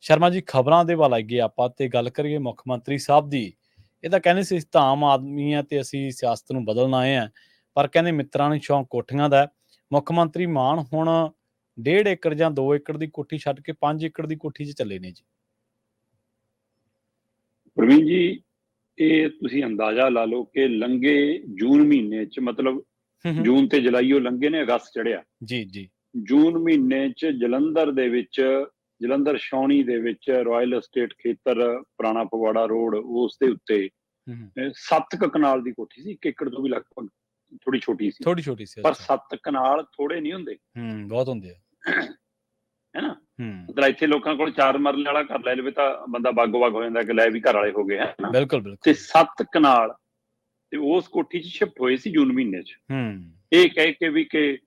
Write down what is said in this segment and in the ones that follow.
ਸ਼ਰਮਾ ਜੀ ਖਬਰਾਂ ਦੇ ਵੱਲ ਆਈਏ ਆਪਾਂ ਤੇ ਗੱਲ ਕਰੀਏ ਮੁੱਖ ਮੰਤਰੀ ਸਾਹਿਬ ਦੀ ਇਹ ਤਾਂ ਕਹਿੰਦੇ ਸੀ ਤਾਂ ਆਮ ਆਦਮੀ ਆ ਤੇ ਅਸੀਂ ਸਿਆਸਤ ਨੂੰ ਬਦਲਣ ਆਏ ਆ ਪਰ ਕਹਿੰਦੇ ਮਿੱਤਰਾਂ ਨੂੰ ਸ਼ੌਂਕ ਕੋਠੀਆਂ ਦਾ। ਮੁੱਖ ਮੰਤਰੀ ਮਾਨ ਹੁਣ 1.5 ਏਕੜ ਜਾਂ 2 ਏਕੜ ਦੀ ਕੋਠੀ ਛੱਡ ਕੇ 5 ਏਕੜ ਦੀ ਕੋਠੀ 'ਚ ਚੱਲੇ ਨੇ ਜੀ ਪ੍ਰਵੀਨ ਜੀ ਇਹ ਤੁਸੀਂ ਅੰਦਾਜ਼ਾ ਲਾ ਲਓ ਕਿ ਲੰਗੇ ਜੂਨ ਮਹੀਨੇ ਚ ਮਤਲਬ। ਜੂਨ ਤੇ ਜੁਲਾਈ ਉਹ ਲੰਗੇ ਨੇ ਅਗਸਤ ਚੜਿਆ ਜੀ ਜੀ ਜੂਨ ਮਹੀਨੇ ਚ ਜਲੰਧਰ ਦੇ ਵਿੱਚ ਜਲੰਧਰ ਸ਼ੌਣੀ ਦੇ ਵਿੱਚ ਰਾਇਲ ਅਸਟੇਟ ਖੇਤਰ ਪੁਰਾਣਾ ਪਵਾੜਾ ਰੋਡ ਉਸ ਦੇ ਉੱਤੇ ਹੂੰ ਹੂੰ। ਅਹ, ਸੱਤ ਕੁ ਕਨਾਲ ਦੀ ਕੋਠੀ ਸੀ ਇੱਕ ਏਕੜ ਤੋਂ ਵੀ ਲਗਭਗ ਥੋੜੀ ਛੋਟੀ ਸੀ। ਥੋੜੀ ਛੋਟੀ ਸੀ ਪਰ ਅੱਛਾ। ਸੱਤ ਕਨਾਲ ਥੋੜੇ ਨਹੀਂ ਹੁੰਦੇ। ਹੂੰ ਬਹੁਤ ਹੁੰਦੇ ਆ। ਹੈਨਾ ਹੂੰ। ਮਤਲਬ ਇੱਥੇ ਲੋਕਾਂ ਕੋਲ ਚਾਰ ਮਰਲੇ ਵਾਲਾ ਘਰ ਲੈ ਲਵੇ ਤਾਂ ਬੰਦਾ ਬਾਗੋ ਬਾਗ ਹੋ ਜਾਂਦਾ ਕਿ ਲੈ ਵੀ ਘਰ ਵਾਲੇ ਹੋ ਗਏ ਹੈ ਨਾ? ਬਿਲਕੁਲ ਬਿਲਕੁਲ। ਤੇ ਸੱਤ ਕਨਾਲ ਤੇ ਉਸ ਕੋਠੀ 'ਚ ਸ਼ਿਫਟ ਹੋਏ ਸੀ ਜੂਨ ਮਹੀਨੇ 'ਚ। ਹੂੰ। ਇਹ ਕਹਿ ਕੇ ਵੀ ਕਿ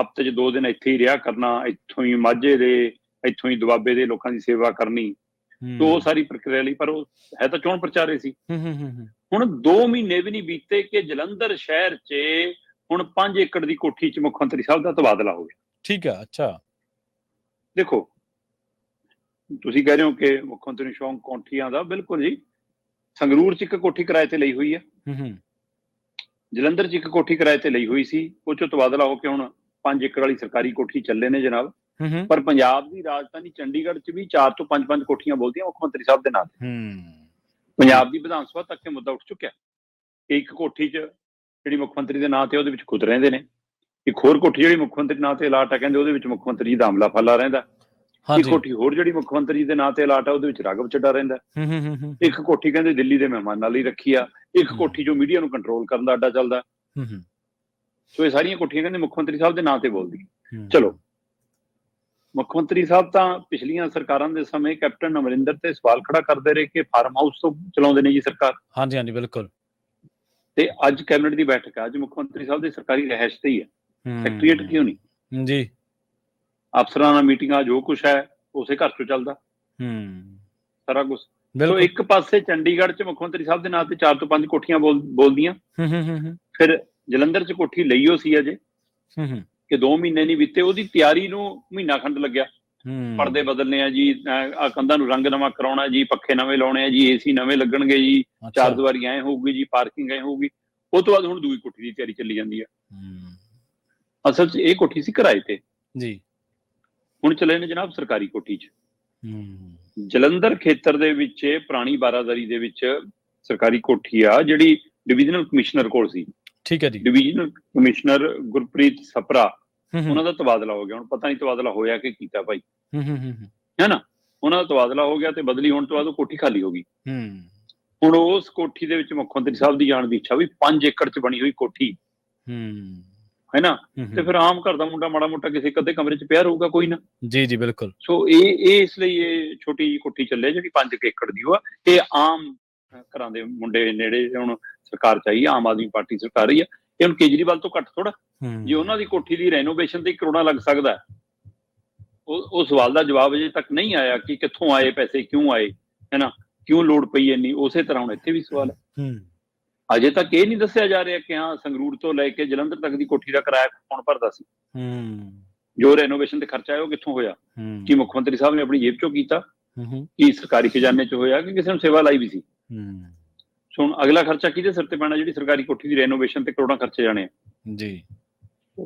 ਹਫ਼ਤੇ 'ਚ ਦੋ ਦਿਨ ਇੱਥੇ ਹੀ ਰਿਹਾ ਕਰਨਾ ਇੱਥੋਂ ਹੀ ਮਾਝੇ ਦੇ ਇੱਥੋਂ ਹੀ ਦੁਆਬੇ ਦੇ ਲੋਕਾਂ ਦੀ ਸੇਵਾ ਕਰਨੀ ਹੂੰ। ਤੇ ਉਹ ਸਾਰੀ ਪ੍ਰਕਿਰਿਆ ਲਈ ਪਰ ਉਹ ਹੈ ਤਾਂ ਚੋਣ ਪ੍ਰਚਾਰੇ ਸੀ। ਹੂੰ ਹੂੰ ਹੂੰ ਹੂੰ। ਹੁਣ 2 ਮਹੀਨੇ ਵੀ ਨਹੀਂ ਬੀਤੇ ਕਿ ਜਲੰਧਰ ਸ਼ਹਿਰ 'ਚ ਹੁਣ 5 ਏਕੜ ਦੀ ਕੋਠੀ 'ਚ ਮੁੱਖ ਮੰਤਰੀ ਸਾਹਿਬ ਦਾ ਤਬਾਦਲਾ ਹੋ ਗਿਆ। ਠੀਕ ਆ ਅੱਛਾ। ਦੇਖੋ ਤੁਸੀਂ ਕਹਿ ਰਹੇ ਹੋ ਕਿ ਮੁੱਖ ਮੰਤਰੀ ਸ਼ੌਂਕ ਕੋਠੀਆਂ ਦਾ ਬਿਲਕੁਲ ਜੀ। ਸੰਗਰੂਰ 'ਚ ਇੱਕ ਕੋਠੀ ਕਿਰਾਏ ਤੇ ਲਈ ਹੋਈ ਹੈ ਹੂੰ ਹੂੰ। ਜਲੰਧਰ 'ਚ ਇੱਕ ਕੋਠੀ ਕਿਰਾਏ ਤੇ ਲਈ ਹੋਈ ਸੀ। ਉਹ 'ਚੋਂ ਤਬਾਦਲਾ ਹੋ ਕੇ ਹੁਣ 5 ਏਕੜ ਵਾਲੀ ਸਰਕਾਰੀ ਕੋਠੀ ਚੱਲੇ ਨੇ ਜਨਾਬ। ਹੂੰ ਹੂੰ ਪਰ ਪੰਜਾਬ ਦੀ ਰਾਜਧਾਨੀ ਚੰਡੀਗੜ੍ਹ 'ਚ ਵੀ 4 ਤੋਂ 5-5 ਕੋਠੀਆਂ ਬੋਲਦੀਆਂ ਮੁੱਖ ਮੰਤਰੀ ਸਾਹਿਬ ਦੇ ਨਾਂ ਤੇ। ਹੂੰ। ਪੰਜਾਬ ਦੀ ਵਿਧਾਨ ਸਭਾ ਤੱਕ ਇਹ ਮੁੱਦਾ ਉੱਠ ਚੁੱਕਿਆ। ਇੱਕ ਕੋਠੀ 'ਚ ਜਿਹੜੀ ਮੁੱਖ ਮੰਤਰੀ ਦੇ ਨਾਂ ਤੇ ਉਹਦੇ ਵਿੱਚ ਖੁਦ ਰਹਿੰਦੇ ਨੇ। ਇੱਕ ਹੋਰ ਕੋਠੀ ਜਿਹੜੀ ਮੁੱਖ ਮੰਤਰੀ ਨਾਂ ਤੇ ਅਲਾਟ ਹੈ ਕਹਿੰਦੇ ਉਹਦੇ ਵਿੱਚ ਮੁੱਖ ਮੰਤਰੀ ਦਾ ਅਮਲਾ ਫੱਲਾ ਰਹਿੰਦਾ। ਇੱਕ ਕੋਠੀ ਹੋਰ ਜਿਹੜੀ ਮੁੱਖ ਮੰਤਰੀ ਦੇ ਨਾਂ ਤੇ ਅਲਾਟ ਹੈ ਉਹਦੇ ਵਿੱਚ ਰਾਘਵ ਚੱਡਾ ਰਹਿੰਦਾ। ਹੂੰ ਹੂੰ ਹੂੰ ਹੂੰ। ਇੱਕ ਕੋਠੀ ਕਹਿੰਦੇ ਦਿੱਲੀ ਦੇ ਮਹਿਮਾਨਾਂ ਲਈ ਰੱਖੀ ਆ। ਇੱਕ। ਕੋਠੀ ਜੋ ਮੀਡੀਆ ਨੂੰ ਕੰਟਰੋਲ ਕਰਨ ਦਾ ਅੱਡਾ ਚੱਲਦਾ। ਹੂੰ ਹੂੰ। ਸੋ ਇਹ ਸਾਰੀਆਂ ਕੋਠੀਆਂ ਕਹਿੰਦੇ ਮੁੱਖ ਮੰਤਰੀ ਸਾਹਿਬ ਦੇ ਨਾਂ ਤੇ ਬੋਲਦੀ। ਚਲੋ। ਮੁੱਖ ਮੰਤਰੀ ਸਾਹਿਬ ਤਾਂ ਪਿਛਲੀਆਂ ਸਰਕਾਰਾਂ ਦੇ ਸਮੇਂ ਕੈਪਟਨ ਅਮਰਿੰਦਰ ਤੇ ਸਵਾਲ ਖੜਾ ਕਰਦੇ ਰਹੇ ਕਿ ਫਾਰਮ ਹਾਊਸ ਤੋਂ ਚਲਾਉਂਦੇ ਨੇ ਜੀ ਸਰਕਾਰ। ਹਾਂਜੀ ਹਾਂਜੀ ਬਿਲਕੁਲ। ਤੇ ਅੱਜ ਕੈਬਨਿਟ ਦੀ ਬੈਠਕ ਹੈ ਅੱਜ ਮੁੱਖ ਮੰਤਰੀ ਸਾਹਿਬ ਦੇ ਸਰਕਾਰੀ ਰਹਿਸ਼ ਤੇ ਹੀ ਹੈ। ਸੈਕਟਰੀਏਟ ਕਿਉਂ ਨਹੀਂ? ਜੀ। ਅਫਸਰਾਂ ਨਾਲ ਮੀਟਿੰਗਾਂ ਜੋ ਕੁਝ ਹੈ ਉਸੇ ਘਰ ਤੋਂ ਚੱਲਦਾ। ਹੂੰ। ਸਾਰਾ ਕੁਝ ਸੋ ਇੱਕ ਪਾਸੇ ਚੰਡੀਗੜ੍ਹ 'ਚ ਮੁੱਖ ਮੰਤਰੀ ਸਾਹਿਬ ਦੇ ਨਾਂ ਤੇ ਚਾਰ ਤੋਂ ਪੰਜ ਕੋਠੀਆਂ ਬੋਲਦੀਆਂ ਹੂੰ ਹੂੰ ਹੂੰ ਫਿਰ ਜਲੰਧਰ 'ਚ ਕੋਠੀ ਲਈਓ ਸੀ ਅਜੇ। ਹੂੰ ਹੂੰ। ਕਿ 2 ਮਹੀਨੇ ਨਹੀਂ ਬੀਤੇ ਉਹਦੀ ਤਿਆਰੀ ਨੂੰ ਮਹੀਨਾ ਖੰਡ ਲੱਗਿਆ। ਪਰਦੇ ਬਦਲਨੇ ਆ ਜੀ ਆ ਕੰਧਾਂ ਨੂੰ ਰੰਗ ਨਵਾਂ ਕਰਾਉਣਾ ਜੀ ਪੱਖੇ ਨਵੇਂ ਲਾਉਣੇ ਆ ਜੀ ਏਸੀ ਨਵੇਂ ਲੱਗਣਗੇ ਜੀ। ਚਾਰ ਦੀਵਾਰੀ ਐ ਹੋਊਗੀ ਜੀ ਪਾਰਕਿੰਗ ਐ ਹੋਊਗੀ। ਉਹ ਤੋਂ ਬਾਅਦ ਹੁਣ ਦੂਜੀ ਕੋਠੀ ਦੀ ਤਿਆਰੀ ਚੱਲੀ ਜਾਂਦੀ ਆ। ਅਸਲ 'ਚ ਇਹ ਕੋਠੀ ਸੀ ਕਿਰਾਏ ਤੇ। ਜੀ। ਹੁਣ ਚੱਲੇ ਨੇ ਜਨਾਬ ਸਰਕਾਰੀ ਕੋਠੀ 'ਚ। ਜਲੰਧਰ ਖੇਤਰ ਦੇ ਵਿੱਚ ਪੁਰਾਣੀ ਬਾਰਾਦਰੀ ਦੇ ਵਿੱਚ ਸਰਕਾਰੀ ਕੋਠੀ ਆ ਜਿਹੜੀ ਡਿਵੀਜ਼ਨਲ ਕਮਿਸ਼ਨਰ ਕੋਲ ਸੀ। ਠੀਕ ਹੈ ਜੀ। ਡਿਵੀਜ਼ਨਲ ਕਮਿਸ਼ਨਰ ਗੁਰਪ੍ਰੀਤ ਸਪਰਾ ਉਹਨਾਂ ਦਾ ਤਬਾਦਲਾ ਹੋ ਗਿਆ। ਹੁਣ ਪਤਾ ਨਹੀਂ ਤਬਾਦਲਾ ਹੋਇਆ ਕਿ ਕੀਤਾ ਭਾਈ। ਹੂੰ ਹੂੰ ਹੂੰ ਹੈ। ਨਾ? ਉਹਨਾਂ ਦਾ ਤਬਾਦਲਾ ਹੋ ਗਿਆ ਤੇ ਬਦਲੀ ਹੋਣ ਤੋਂ ਬਾਅਦ ਉਹ ਕੋਠੀ ਖਾਲੀ ਹੋ ਗਈ। ਹੂੰ। ਹੁਣ ਉਸ ਕੋਠੀ ਦੇ ਵਿੱਚ ਮੁੱਖ ਮੰਤਰੀ ਸਾਹਿਬ ਦੀ ਜਾਣ ਦੀ ਇੱਛਾ ਵੀ 5 ਏਕੜ 'ਚ ਬਣੀ ਹੋਈ ਕੋਠੀ। ਹੂੰ। ਹੈ ਨਾ? ਤੇ ਫਿਰ ਆਮ ਘਰ ਦਾ ਮੁੰਡਾ ਮਾੜਾ ਮੋਟਾ ਕਿਸੇ ਕਦੇ ਕਮਰੇ 'ਚ ਪਿਆ ਰਹੂਗਾ ਕੋਈ ਨਾ? ਜੀ ਜੀ ਬਿਲਕੁਲ। ਸੋ ਇਹ ਇਹ ਇਸ ਲਈ ਇਹ ਛੋਟੀ ਜਿਹੀ ਕੋਠੀ ਚੱਲੇ ਜਿਹੜੀ 5 ਏਕੜ ਦੀ ਉਹ ਆ। ਇਹ ਆਮ ਘਰਾਂ ਦੇ ਮੁੰਡੇ ਨੇੜੇ ਹੁਣ ਸਰਕਾਰ ਚਾਹੀਏ ਆਮ ਆਦਮੀ ਪਾਰਟੀ ਸਰਕਾਰ ਹੀ ਆ। ਇਹ ਹੁਣ ਕੇਜਰੀਵਾਲ ਤੋਂ ਘੱਟ ਥੋੜਾ ਜੇ ਉਹਨਾਂ ਦੀ ਕੋਠੀ ਦੀ ਰੈਨੋਵੇਸ਼ਨ ਤੇ ਕਰੋੜਾਂ ਲੱਗ ਸਕਦਾ ਉਹ ਉਹ ਸਵਾਲ ਦਾ ਜਵਾਬ ਅਜੇ ਤੱਕ ਨਹੀਂ ਆਇਆ ਕਿ ਕਿੱਥੋਂ ਆਏ ਪੈਸੇ ਕਿਉਂ ਆਏ ਹੈ ਨਾ ਕਿਉਂ ਲੋੜ ਪਈ ਇੰਨੀ? ਉਸੇ ਤਰ੍ਹਾਂ ਹੁਣ ਇੱਥੇ ਵੀ ਸਵਾਲ ਹੈ। ਅਜੇ ਤੱਕ ਇਹ ਨਹੀਂ ਦੱਸਿਆ ਜਾ ਰਿਹਾ ਕਿ ਹਾਂ ਸੰਗਰੂਰ ਤੋਂ ਲੈ ਕੇ ਜਲੰਧਰ ਤੱਕ ਦੀ ਕੋਠੀ ਦਾ ਕਿਰਾਇਆ ਕੌਣ ਭਰਦਾ ਸੀ? ਜੋ ਰੈਨੋਵੇਸ਼ਨ ਤੇ ਖਰਚਾ ਆਇਆ ਉਹ ਕਿੱਥੋਂ ਹੋਇਆ? ਕੀ ਮੁੱਖ ਮੰਤਰੀ ਸਾਹਿਬ ਨੇ ਆਪਣੀ ਜੇਬ ਚੋਂ ਕੀਤਾ? ਕੀ ਸਰਕਾਰੀ ਖਜ਼ਾਨੇ 'ਚ ਹੋਇਆ ਕਿ ਕਿਸੇ ਨੂੰ ਸੇਵਾ ਲਾਈ ਵੀ ਸੀ? ਸੋ ਹੁਣ ਅਗਲਾ ਖਰਚਾ ਕਿਹਦੇ ਸਿਰ ਤੇ ਪੈਣਾ ਜਿਹੜੀ ਸਰਕਾਰੀ ਕੋਠੀ ਦੀ ਰੈਨੋਵੇਸ਼ਨ ਤੇ ਕਰੋੜਾਂ ਖਰਚੇ ਜਾਣੇ ਆ? ਜੀ।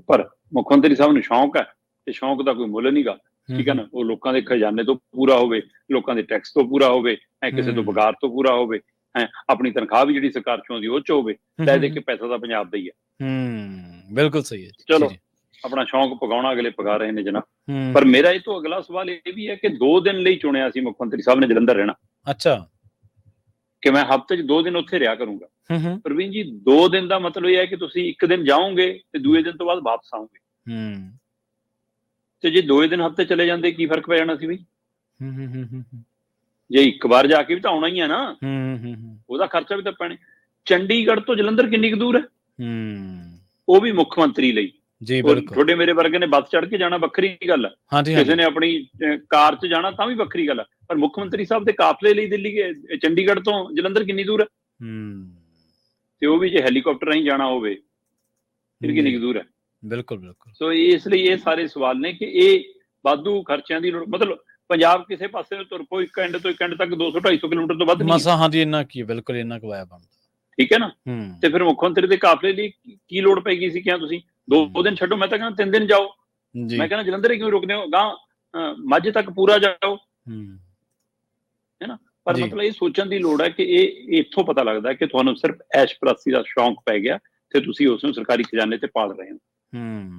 ਪਰ ਮੁੱਖ ਮੰਤਰੀ ਸਾਹਿਬ ਨੂੰ ਸ਼ੌਂਕ ਹੈ ਤੇ ਸ਼ੌਂਕ ਦਾ ਕੋਈ ਮੁੱਲ ਨਹੀਂਗਾ। ਠੀਕ ਹੈ ਨਾ? ਉਹ ਲੋਕਾਂ ਦੇ ਖਜ਼ਾਨੇ ਤੋਂ ਪੂਰਾ ਹੋਵੇ ਲੋਕਾਂ ਦੇ ਟੈਕਸ ਤੋਂ ਪੂਰਾ ਹੋਵੇ ਐ ਕਿਸੇ ਤੋਂ। ਬਗਾਰ ਤੋਂ ਪੂਰਾ ਹੋਵੇ ਐ ਆਪਣੀ ਤਨਖਾਹ ਵੀ ਜਿਹੜੀ ਸਰਕਾਰ ਚੋਂ ਆਉਂਦੀ ਉਹ ਚ ਹੋਵੇ ਲੈ ਦੇ ਕੇ ਪੈਸਾ ਤਾਂ ਪੰਜਾਬ ਦਾ ਹੀ ਹੈ। ਹੂੰ ਬਿਲਕੁਲ ਸਹੀ ਹੈ ਚਲੋ। ਆਪਣਾ ਸ਼ੌਂਕ ਪਗਾਉਣਾ ਅਗਲੇ ਪਗਾ ਰਹੇ ਨੇ ਜਨਾਬ। ਹੂੰ। ਪਰ ਮੇਰਾ ਇਹ ਤੋਂ ਅਗਲਾ ਸਵਾਲ ਇਹ ਵੀ ਹੈ ਕਿ 2 ਦਿਨ ਲਈ ਚੁਣਿਆ ਸੀ ਮੁੱਖ ਮੰਤਰੀ ਸਾਹਿਬ ਨੇ ਜਲੰਧਰ ਰਹਿਣਾ। ਅੱਛਾ। ਕਿ ਮੈਂ ਹਫ਼ਤੇ 'ਚ 2 ਦਿਨ ਉੱਥੇ ਰਿਹਾ ਕਰੂੰਗਾ। ਪ੍ਰਵੀਨ ਜੀ 2 ਦਿਨ ਦਾ ਮਤਲਬ ਇਹ ਹੈ ਕਿ ਤੁਸੀਂ ਇੱਕ ਦਿਨ ਜਾਓਗੇ ਤੇ ਦੂਏ ਦਿਨ ਤੋਂ ਬਾਅਦ ਵਾਪਸ ਆਓਗੇ। ਹੂੰ। ਤੇ ਜੇ ਦੋਏ ਦਿਨ ਹਫ਼ਤੇ ਚਲੇ ਜਾਂਦੇ ਕੀ ਫ਼ਰਕ ਪੈ ਜਾਣਾ ਸੀ ਬਈ ਹੂੰ ਹੂੰ ਹੂੰ ਹੂੰ ਜੇ ਇੱਕ ਵਾਰ ਜਾ ਕੇ ਵੀ ਤਾਂ ਆਉਣਾ ਹੀ ਹੈ ਨਾ। ਹੂੰ ਹੂੰ ਉਹਦਾ ਖਰਚਾ ਵੀ ਤਾਂ ਪੈਣਾ। ਚੰਡੀਗੜ੍ਹ ਤੋਂ ਜਲੰਧਰ ਕਿੰਨੀ ਕੁ ਦੂਰ ਹੈ? ਹੂੰ। ਉਹ ਵੀ ਮੁੱਖ ਮੰਤਰੀ ਲਈ। ਜੀ ਬਿਲਕੁਲ। ਤੁਹਾਡੇ ਮੇਰੇ ਵਰਗੇ ਨੇ ਬੱਸ ਚੜ੍ਹ ਕੇ ਜਾਣਾ ਵੱਖਰੀ ਗੱਲ ਹੈ। ਕਿਸੇ ਨੇ ਆਪਣੀ ਕਾਰ 'ਚ ਜਾਣਾ ਤਾਂ ਵੀ ਵੱਖਰੀ ਗੱਲ ਹੈ। ਪਰ ਮੁੱਖ ਮੰਤਰੀ ਸਾਹਿਬ ਦੇ ਕਾਫਲੇ ਲਈ ਦਿੱਲੀ ਗਏ ਚੰਡੀਗੜ੍ਹ ਤੋਂ ਜਲੰਧਰ ਕਿੰਨੀ ਦੂਰ ਹੈ? ਹੂੰ। ਤੇ ਉਹ ਵੀ ਜੇ ਹੈਲੀਕਾਪਟਰ ਰਾਹੀਂ ਜਾਣਾ ਹੋਵੇ ਫਿਰ ਕਿੰਨੀ ਦੂਰ ਹੈ? ਬਿਲਕੁਲ ਬਿਲਕੁਲ। ਸੋ ਇਸ ਲਈ ਇਹ ਸਾਰੇ ਸਵਾਲ ਨੇ ਕਿ ਇਹ ਵਾਧੂ ਖਰਚਿਆਂ ਦੀ ਮਤਲਬ ਪੰਜਾਬ ਕਿਸੇ ਪਾਸੇ ਨੂੰ ਤੁਰ ਪੋ ਇੱਕ ਐਂਡ ਤੋਂ ਇੱਕ ਐਂਡ ਤੱਕ 200 250 ਕਿਲੋਮੀਟਰ ਤੋਂ ਵੱਧ ਨਹੀਂ। ਹੈ। ਮਸਾ ਹਾਂਜੀ ਇੰਨਾ ਕੀ ਬਿਲਕੁਲ ਇੰਨਾ ਕੁ ਵਾਇਆ ਬਣਦਾ। ਠੀਕ ਹੈ ਨਾ? ਤੇ ਫਿਰ ਮੁੱਖ ਮੰਤਰੀ ਦੇ ਕਾਫਲੇ ਲਈ ਕੀ- ਲੋੜ ਪੈ ਗਈ ਸੀ ਕਿਹਾ ਤੁਸੀਂ? ਦੋ ਦਿਨ ਛੱਡੋ ਮੈਂ ਤਾਂ ਕਹਿੰਦਾ ਤਿੰਨ ਦਿਨ ਜਾਓ। ਜੀ। ਮੈਂ ਕਹਿੰਦਾ ਜਲੰਧਰ ਕਿਉਂ ਰੁਕਦੇ ਹੋ? ਗਾਂ ਮੱਝ ਤੱਕ ਪੂਰਾ ਜਾਓ। ਹੂੰ ਪਰ। ਮਤਲਬ ਇਹ ਸੋਚਣ ਦੀ ਲੋੜ ਹੈ ਕਿ ਇਹ ਇੱਥੋਂ ਪਤਾ ਲੱਗਦਾ ਕਿ ਤੁਹਾਨੂੰ ਸਿਰਫ ਐਸ਼ ਪ੍ਰਸਤੀ ਦਾ ਸ਼ੌਂਕ ਪੈ ਗਿਆ ਤੇ ਤੁਸੀਂ ਉਸ ਨੂੰ ਸਰਕਾਰੀ ਖਜ਼ਾਨੇ ਤੇ ਪਾਲ ਰਹੇ ਹੋ। ਹੂੰ।